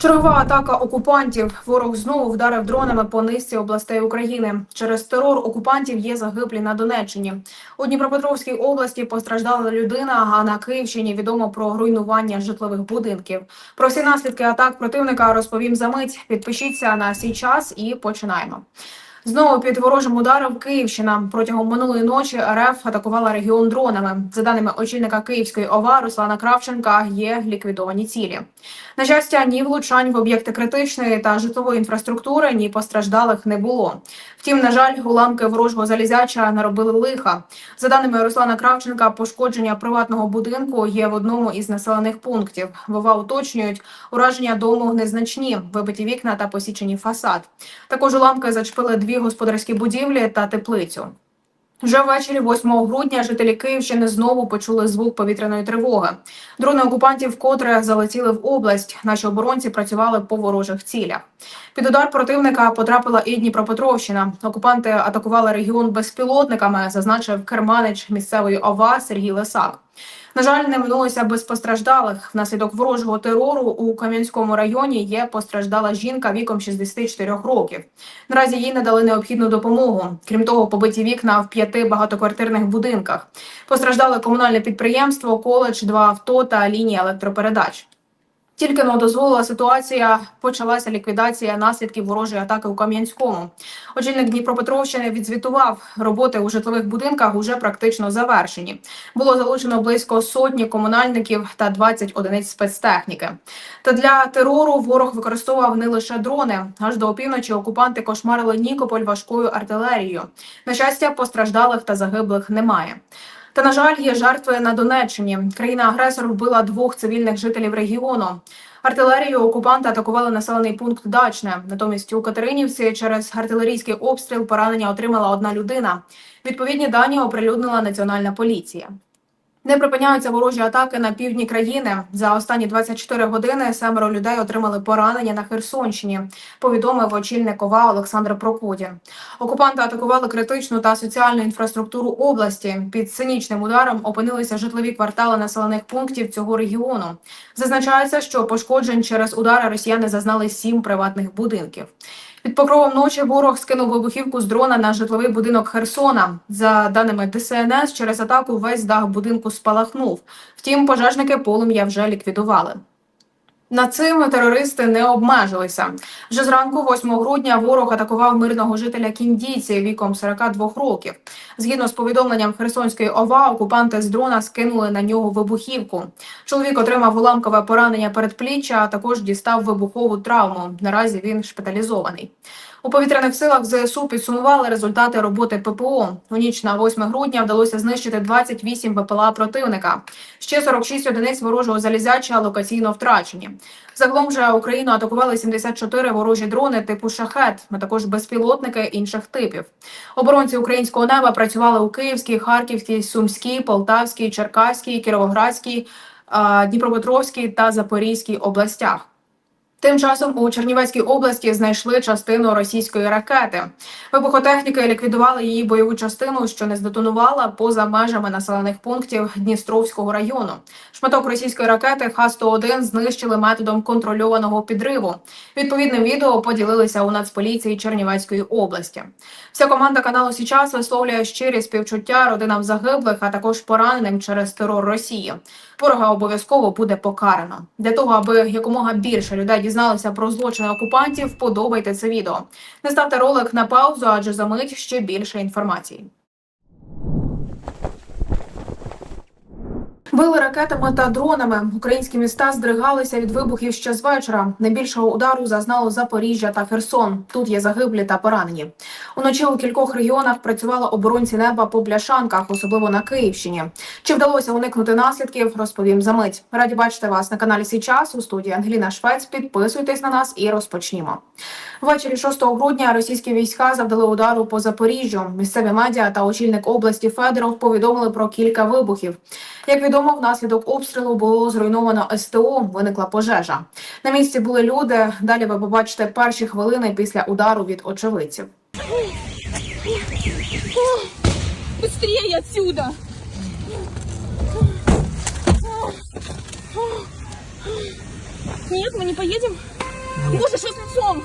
Чергова атака окупантів. Ворог знову вдарив дронами по низці областей України. Через терор окупантів є загиблі на Донеччині. У Дніпропетровській області постраждала людина, а на Київщині відомо про руйнування житлових будинків. Про всі наслідки атак противника розповім за мить. Підпишіться на свій час і починаємо. Знову під ворожим ударом Київщина протягом минулої ночі РФ атакувала регіон дронами. За даними очільника Київської ОВА Руслана Кравченка, є ліквідовані цілі. На щастя, ні влучань в об'єкти критичної та житлової інфраструктури, ні постраждалих не було. Втім, на жаль, уламки ворожого залізяча наробили лиха. За даними Руслана Кравченка, пошкодження приватного будинку є в одному із населених пунктів. Вова уточнюють, ураження дому незначні, вибиті вікна та посічені фасад. Також уламки зачепили дві господарські будівлі та теплицю. Вже ввечері 8 грудня жителі Київщини знову почули звук повітряної тривоги. Дрони окупантів вкотре залетіли в область. Наші оборонці працювали по ворожих цілях. Під удар противника потрапила і Дніпропетровщина. Окупанти атакували регіон безпілотниками, зазначив керманич місцевої ОВА Сергій Лисак. На жаль, не минулося без постраждалих. Внаслідок ворожого терору у Кам'янському районі є постраждала жінка віком 64 років. Наразі їй надали необхідну допомогу. Крім того, побиті вікна в п'яти багатоквартирних будинках. Постраждали комунальне підприємство, коледж, два авто та лінії електропередач. Тільки но дозволила ситуація, почалася ліквідація наслідків ворожої атаки у Кам'янському. Очільник Дніпропетровщини відзвітував, роботи у житлових будинках уже практично завершені. Було залучено близько сотні комунальників та 20 одиниць спецтехніки. Та для терору ворог використовував не лише дрони. Аж до опівночі окупанти кошмарили Нікополь важкою артилерією. На щастя, постраждалих та загиблих немає. Та на жаль, є жертви на Донеччині. Країна-агресор вбила двох цивільних жителів регіону. Артилерію окупанти атакували населений пункт Дачне. Натомість у Катеринівці через артилерійський обстріл поранення отримала одна людина. Відповідні дані оприлюднила національна поліція. Не припиняються ворожі атаки на півдні країни. За останні 24 години семеро людей отримали поранення на Херсонщині. Повідомив очільник ОВА Олександр Прокудін. Окупанти атакували критичну та соціальну інфраструктуру області. Під цинічним ударом опинилися житлові квартали населених пунктів цього регіону. Зазначається, що пошкоджень через удари росіяни зазнали сім приватних будинків. Під покровом ночі ворог скинув вибухівку з дрона на житловий будинок Херсона. За даними ДСНС, через атаку весь дах будинку спалахнув. Втім, пожежники полум'я вже ліквідували. На цим терористи не обмежилися. Вже зранку, 8 грудня, ворог атакував мирного жителя Кіндійці віком 42 років. Згідно з повідомленням Херсонської ОВА, окупанти з дрона скинули на нього вибухівку. Чоловік отримав уламкове поранення передпліччя, а також дістав вибухову травму. Наразі він шпиталізований. У повітряних силах ЗСУ підсумували результати роботи ППО. У ніч на 8 грудня вдалося знищити 28 БПЛА противника. Ще 46 одиниць ворожого залізяча локаційно втрачені. Загалом же Україну атакували 74 ворожі дрони типу шахет, а також безпілотники інших типів. Оборонці українського неба працювали у Київській, Харківській, Сумській, Полтавській, Черкаській, Кіровоградській, Дніпропетровській та Запорізькій областях. Тим часом у Чернівецькій області знайшли частину російської ракети. Вибухотехніки ліквідували її бойову частину, що не здетонувала поза межами населених пунктів Дністровського району. Шматок російської ракети Х-101 знищили методом контрольованого підриву. Відповідним відео поділилися у Нацполіції Чернівецької області. Вся команда каналу Січас висловлює щирі співчуття родинам загиблих, а також пораненим через терор Росії. Ворога обов'язково буде покарано. Для того, аби якомога більше людей дізналися про злочини окупантів, подобайте це відео. Не ставте ролик на паузу, адже за мить ще більше інформації. Били ракетами та дронами. Українські міста здригалися від вибухів ще з вечора. Найбільшого удару зазнало Запоріжжя та Херсон. Тут є загиблі та поранені. Уночі у кількох регіонах працювали оборонці неба по бляшанках, особливо на Київщині. Чи вдалося уникнути наслідків? Розповім за мить. Раді бачити вас на каналі Січас у студії Ангеліна Швець. Підписуйтесь на нас і розпочнімо. Ввечері 6 грудня російські війська завдали удару по Запоріжжю. Місцеві медіа та очільник області Федоров повідомили про кілька вибухів. Як відомо, внаслідок обстрілу було зруйновано СТО, виникла пожежа. На місці були люди. Далі ви побачите перші хвилини після удару від очевидців. Быстрее отсюда! Нет, мы не поедем. Боже, що з лицом?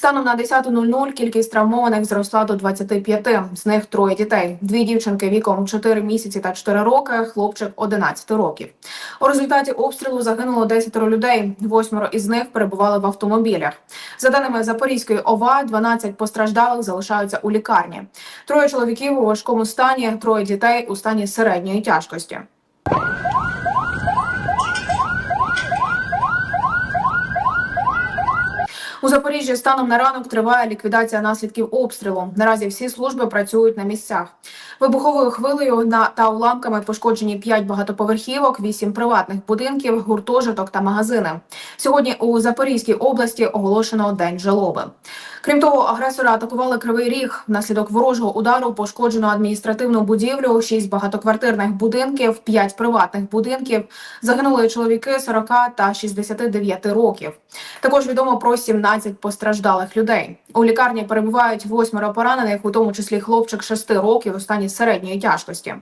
Станом на 10.00 кількість травмованих зросла до 25, з них троє дітей. Дві дівчинки віком 4 місяці та 4 роки, хлопчик 11 років. У результаті обстрілу загинуло 10 людей. Восьмеро із них перебували в автомобілях. За даними Запорізької ОВА, 12 постраждалих залишаються у лікарні. Троє чоловіків у важкому стані, троє дітей у стані середньої тяжкості. У Запоріжжі станом на ранок триває ліквідація наслідків обстрілу. Наразі всі служби працюють на місцях. Вибуховою хвилею на та уламками пошкоджені 5 багатоповерхівок, 8 приватних будинків, гуртожиток та магазини. Сьогодні у Запорізькій області оголошено день жалоби. Крім того, агресори атакували кривий ріг. Внаслідок ворожого удару пошкоджено адміністративну будівлю, 6 багатоквартирних будинків, 5 приватних будинків. Загинули чоловіки 40 та 69 років. Також відомо про 17 постраждалих людей. У лікарні перебувають восьмеро поранених, у тому числі хлопчик 6 років у стані середньої тяжкості.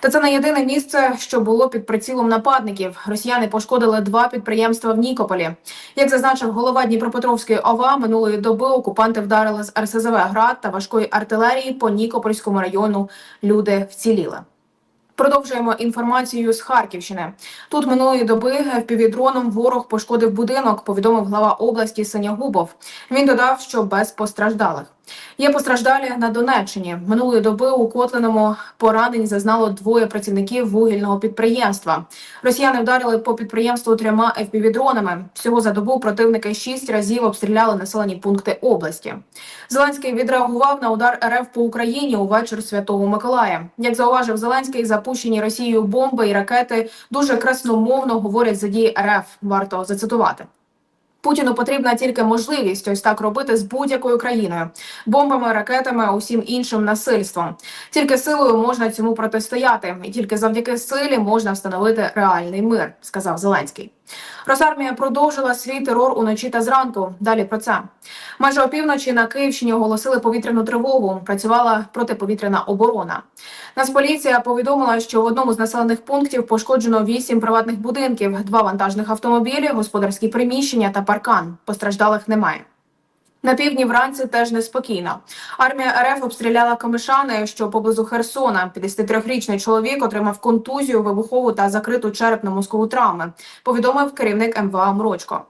Та це не єдине місце, що було під прицілом нападників. Росіяни пошкодили два підприємства в Нікополі. Як зазначив голова Дніпропетровської ОВА, минулої доби окупанти вдарили з РСЗВ град та важкої артилерії по Нікопольському району. Люди вціліли. Продовжуємо інформацію з Харківщини. Тут минулої доби впівдроном ворог пошкодив будинок. Повідомив глава області Синягубов. Він додав, що без постраждалих. Є постраждалі на Донеччині. Минулої доби у Котлиному поранень зазнало двоє працівників вугільного підприємства. Росіяни вдарили по підприємству трьома FPV-дронами. Всього за добу противники шість разів обстріляли населені пункти області. Зеленський відреагував на удар РФ по Україні у вечір Святого Миколая. Як зауважив Зеленський, запущені Росією бомби і ракети дуже красномовно говорять за дії РФ. Варто зацитувати. Путіну потрібна тільки можливість ось так робити з будь-якою країною, бомбами, ракетами, усім іншим насильством. Тільки силою можна цьому протистояти, і тільки завдяки силі можна встановити реальний мир, сказав Зеленський. Росармія продовжила свій терор уночі та зранку. Далі про це майже опівночі на Київщині оголосили повітряну тривогу. Працювала протиповітряна оборона. Нацполіція повідомила, що в одному з населених пунктів пошкоджено вісім приватних будинків, два вантажних автомобілі, господарські приміщення та паркан. Постраждалих немає. На півдні вранці теж неспокійно. Армія РФ обстріляла Камишани, що поблизу Херсона. 53-річний чоловік отримав контузію, вибухову та закриту черепно-мозкову травми. Повідомив керівник МВА Мрочко.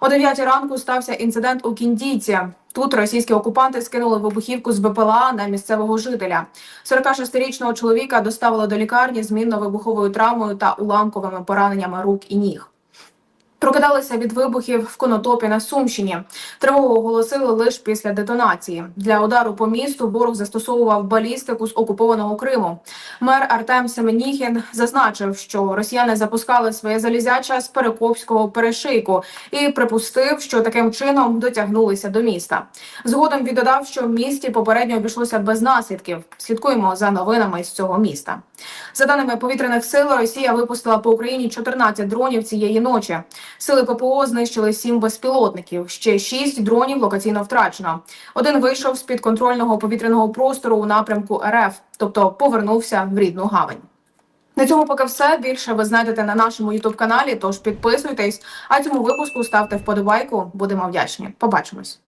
О 9 ранку стався інцидент у Кіндійці. Тут російські окупанти скинули вибухівку з БПЛА на місцевого жителя. 46-річного чоловіка доставили до лікарні з мінно-вибуховою травмою та уламковими пораненнями рук і ніг. Прокидалися від вибухів в Конотопі на Сумщині. Тривогу оголосили лише після детонації. Для удару по місту ворог застосовував балістику з окупованого Криму. Мер Артем Семеніхін зазначив, що росіяни запускали своє залізяча з Перекопського перешийку і припустив, що таким чином дотягнулися до міста. Згодом він додав, що в місті попередньо обійшлося без наслідків. Слідкуємо за новинами з цього міста. За даними повітряних сил, Росія випустила по Україні 14 дронів цієї ночі. Сили ППО знищили сім безпілотників. Ще шість дронів локаційно втрачено. Один вийшов з під контрольного повітряного простору у напрямку РФ, тобто повернувся в рідну гавань. На цьому поки все. Більше ви знайдете на нашому ютуб каналі. Тож підписуйтесь. А цьому випуску ставте вподобайку. Будемо вдячні. Побачимось.